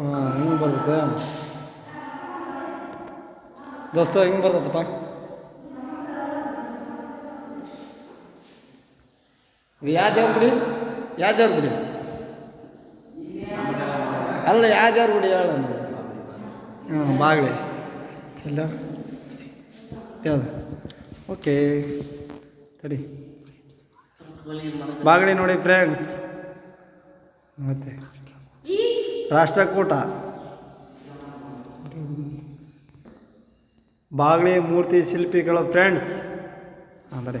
ಹಾಂ ಹಿಂಗೆ ಬರ್ತದೆ. ದೋಸ್ತ, ಹಿಂಗೆ ಬರ್ತದಪ್ಪ. ಇದು ಯಾವ ದೇವ್ರ ಗುಡಿ? ಯಾವ ದೇವ್ರ ಗುಡಿ? ಅಲ್ಲ ಯಾವ ದೇವ್ರ ಗುಡಿ ಹೇಳ ಹ್ಞೂ ಬಾಗ್ಲಿ. ಇಲ್ಲ. ಯಾವ್ದು? ಓಕೆ. ತಡಿ. ಬಾಗಡಿ ನೋಡಿ ಫ್ರೆಂಡ್ಸ್ ಮತ್ತೆ. ರಾಷ್ಟ್ರಕೂಟ. ಬಾಗಳಿ ಮೂರ್ತಿ ಶಿಲ್ಪಿಗಳ ಫ್ರೆಂಡ್ಸ್. ಅಂದರೆ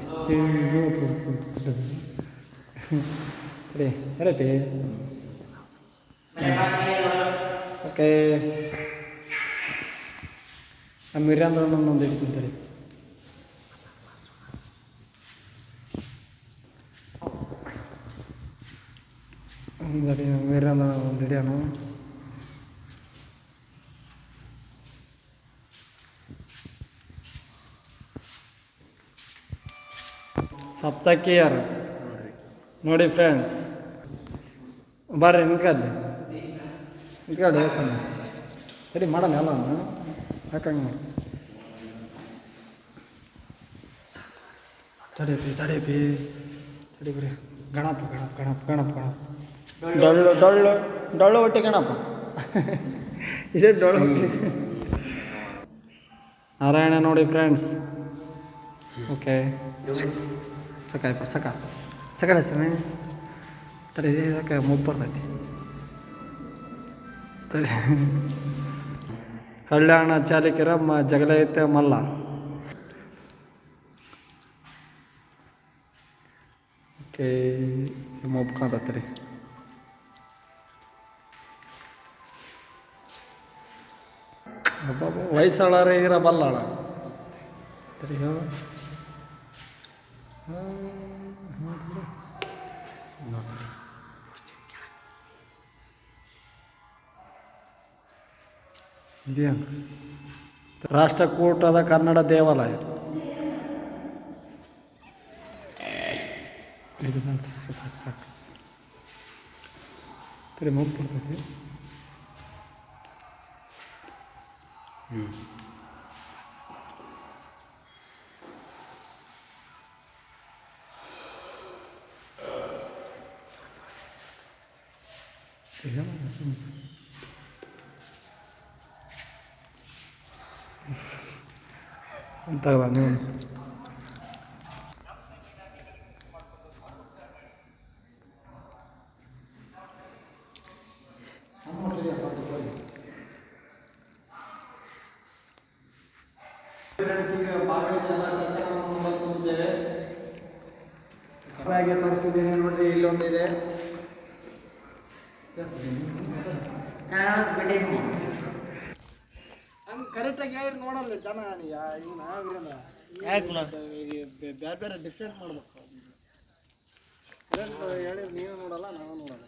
ಓಕೆ. ನಮ್ಮ ಹಿರಿಯಂದ್ರ ಒಂದು ಇಟ್ಕೊಂತಾರೆ ಅಂದರೆ ಮಿರ್ಯಾಂದ್ರ ಒಂದು ಹಿಡಿಯೋಣ ಸಪ್ತಕಿಯರ್. ನೋಡಿ ಫ್ರೆಂಡ್ಸ್ ಬರ್ರಿ ನಿಂತ್ಕೊಳ್ಳಿ. ನಿಂತ್ಕೊಳ್ಳಿ ಸಣ್ಣ. ಸರಿ, ಮಾಡೋಣ ಎಲ್ಲ ಹಾಕಂಗೆ ಮಾಡಿ? ತಡಿಪಿ ತಡಿಪಿ ತಡಿಬ್ರಿ ಗಣಪ ಗಣಪ ಗಣಪ ಗಣಪ ಗಣಪ. ಡೊಳ್ಳು ಡೊಳ್ಳು ಡೊಳ್ಳು ಹೊಟ್ಟೆ ಕಣಪ್ಪ. ಇದೇ ಡೊಳ್ಳು ಹೊಟ್ಟಿ. ನಾರಾಯಣ ನೋಡಿ ಫ್ರೆಂಡ್ಸ್ ಓಕೆ ಸಕಾಯಪ್ಪ ಸಕ. ಸಕಾಲ ಸಮಯ ತರಿ ಸಕ ಮುಪ್ಪು ಬರ್ತೈತಿ. ತಡಿ. ಕಲ್ಯಾಣ ಚಾಲಕರ ಮ ಜಗಲೈತೆ ಮಲ್ಲ. ಓಕೆ ಮೊಬ್ಬು ವಯಸ್ಸಾಳಾರ ಇರ ಬಲ್ಲಾಳ. ತಡಿ ಹೇಳು. ಇದೇನು ರಾಷ್ಟ್ರಕೂಟದ ಕನ್ನಡ ದೇವಾಲಯ. ಇದು ಬಂದು ಸಾಕು ಸಾಕು ಸಾಕು ಸರಿ ಮುಗ್ದು ಬಿಡ್ತೈತಿ ಏನು ಸುಮ್ನೆ. ತಗದ ನೀವು ಹಾಗೆ ತೋರಿಸ್ತಿದ್ದೀನಿ ನೋಡ್ರಿ ಇಲ್ಲೊಂದಿದೆ. ಹಂಗೆ ಕರೆಕ್ಟಾಗಿ ಹೇಳಿ ನೋಡಲ್ಲ ಜನ ಇವನ ವೀರೇಂದ್ರ ಬೇರೆ ಬೇರೆ ಡಿಫ್ರೆಂಟ್ ಮಾಡ್ಬೇಕು. ಹೇಳಿ ನೀವು ನೋಡಲ್ಲ ನಾವು ನೋಡಲ್ಲ.